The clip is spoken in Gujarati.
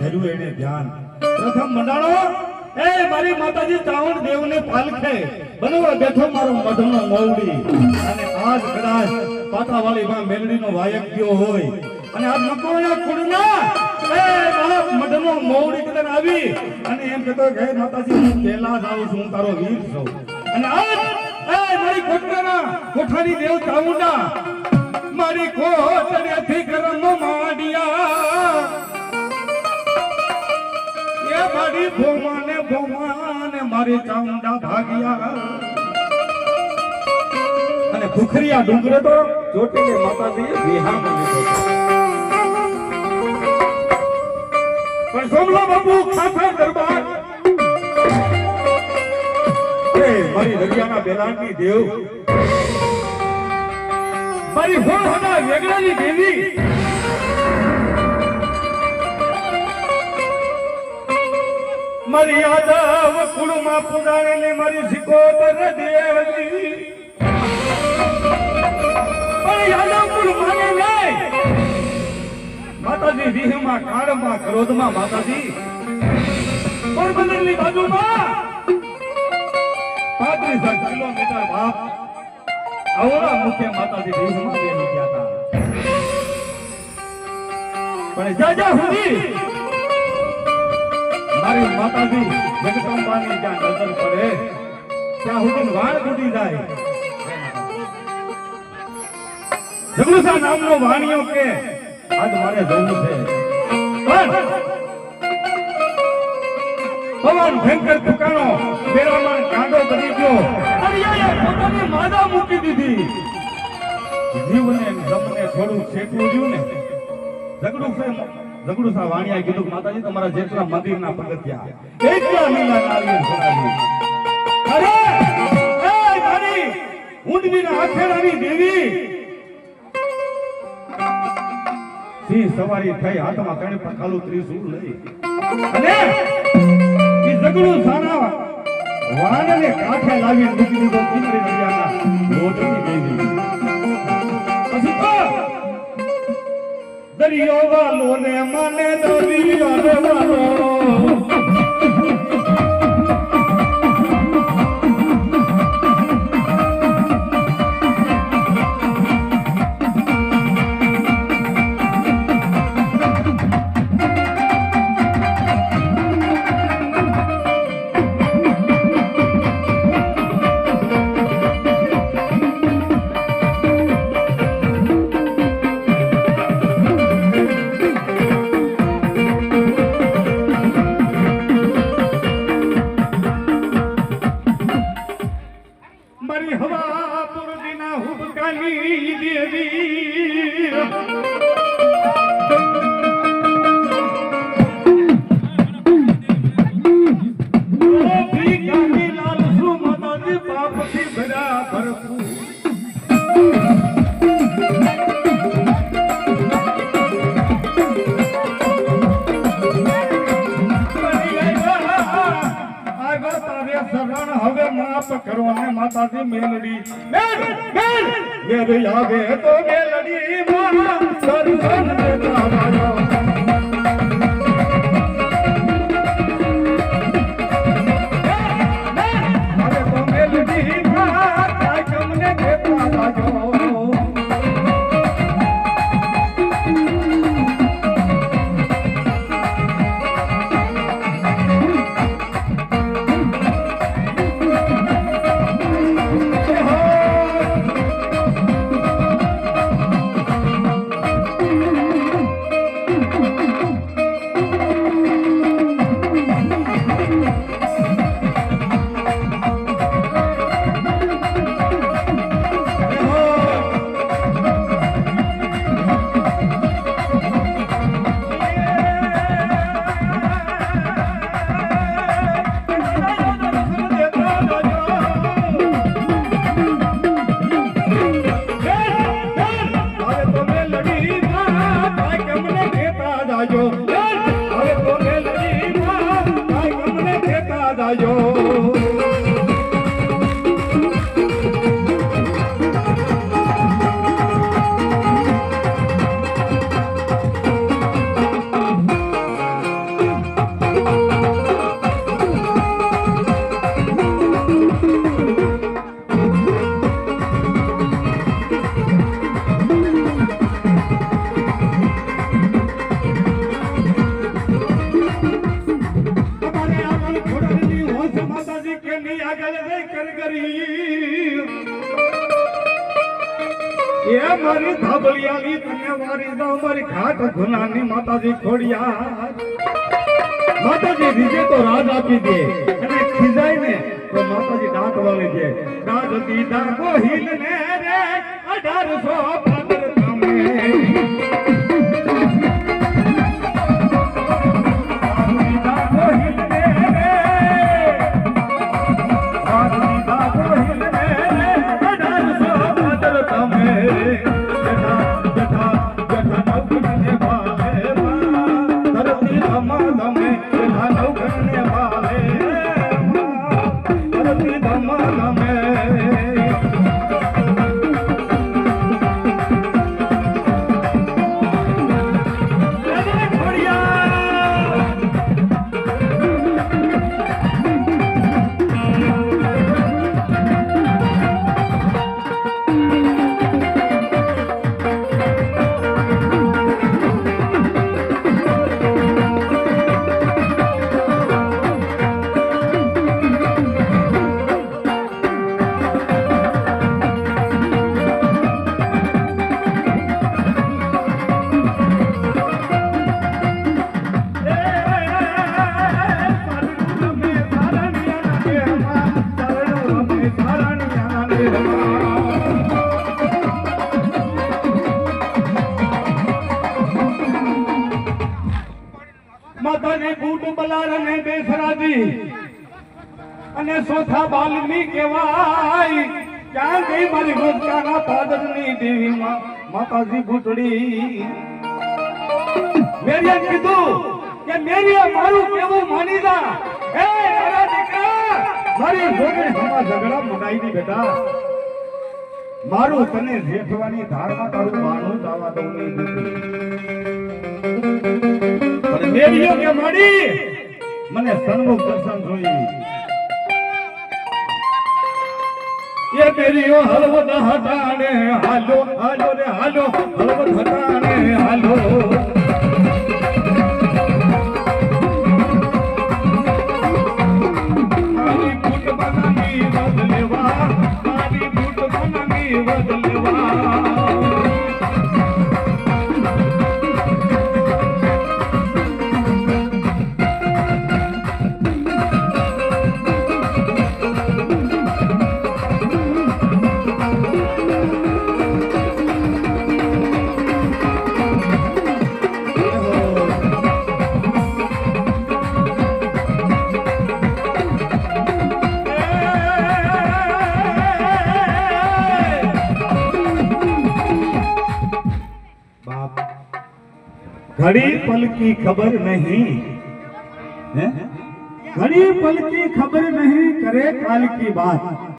ધર્યું એને ધ્યાન. પ્રથમ મંડાણો એ મારી માતાજી ચાવણ દેવને પાલખે. બનવા બેઠો મારો મઢનો મોવડી અને આજ કદાચ પાટાવાળી માં મેલડીનો વાયક ગયો હોય. અને આ મકોના એ મારા મઢનો મોવડી કદાચ આવી. અને એમ કહેતો કે માતાજી, હું પહેલા જ આવું છું, હું તારો વીર છું. અને આજ, એ મારી કોટરાના કોઠાની કોટરેથી કરમ માંડ્યા. મારી ભોમાને ભોમાને મારી ચામુંડા ભાગ્યા. અને ભૂખરિયા ડુંગરે તો ચોટીલે માતાજી વિહામાં પણ સોમલા બાપુ ખાસા દરબાર. મારી દરિયાના બેલાણની દેવ. મારી હોળ હોના વેગડાની દેવી. મારી યાદવ કુળમાં પુરાણેલી મારી સિકોતર દેવની પણ યાદવ કુળ માને નહીં. માતાજી, વિહમાં કાળમાં ક્રોધમાં, માતાજી. પોરબંદરની બાજુમાં. પાંત્રીસ કિલોમીટર બાપ અવળા મુખ્ય માતાજી વિહમાં બેસી ગયા હતા. પણ જાજા સુધી મારી માતાજી, જગદંબાની જ્યાં નજર પડે, ત્યાં સુધી વાળ તૂટી જાય. જગુસા નામનો વાણિયો કે, આજ મારે જવું છે. પણ ભયંકર ફૂકાણો બેરામાં કાંડો કરી ગયો. અરિયાએ પોતાની માદા મૂકી દીધી. જીવને જમને થોડું છેટવું રહ્યું ને ઝઘડું છે ઝઘડું સા વાણિયાએ કીધું માતાજી, તમારા જેટલા મંદિરના પગથિયા. સિંહ સવારી થઈ હાથમાં કણે પખાલું ત્રિશૂળ લઈ. અને એ ઝઘડું સારા વાણને કાંઠે લાવી મૂકી દીધો કુંદરી નડિયાના মনে মনে ধরি હવે માફ કરો ને માતાજી મેલડી. મેલ મેલ. મેરે આવે તો મેલડી. માં દર્શન દેતા yo ગરગરી એ મારી ધાબળિયાલી તને મારી દો મારી ખાટ ગુનાની માતાજી ખોડિયા. માતાજી વિજે તો રાજ આપી દે. અને ખીજાય ને તો માતાજી દાંત વાળી દે દાંત દીધા કોહિલ ને રે, અઢારસો બલાર અને બેસરાજી અને સોથા બાલની કહેવાય, ક્યાં ગઈ મારી રોજકાના પાદરની દેવી માતાજી બૂટડી મેરીએ કીધું કે મેરીએ મારું કેવું માની જા. હે મારા દીકરા, મારી જોડે ઝઘડા મનાઈ દી બેટા. મારું તને જેઠવાની ધારમાં તારું બાણું જવા દઉં નહીં. મેરીઓ કે માડી મને સન્મુખ દર્શન જોઈએ એ મેરીઓ હલવદ હટાણે, હાલો હાલો રે, હાલો હલવદ હટાણે, હાલો. ઘડી પલકી ખબર નહીં. ઘડી પલકી ખબર નહીં કરે કાલ કી વાત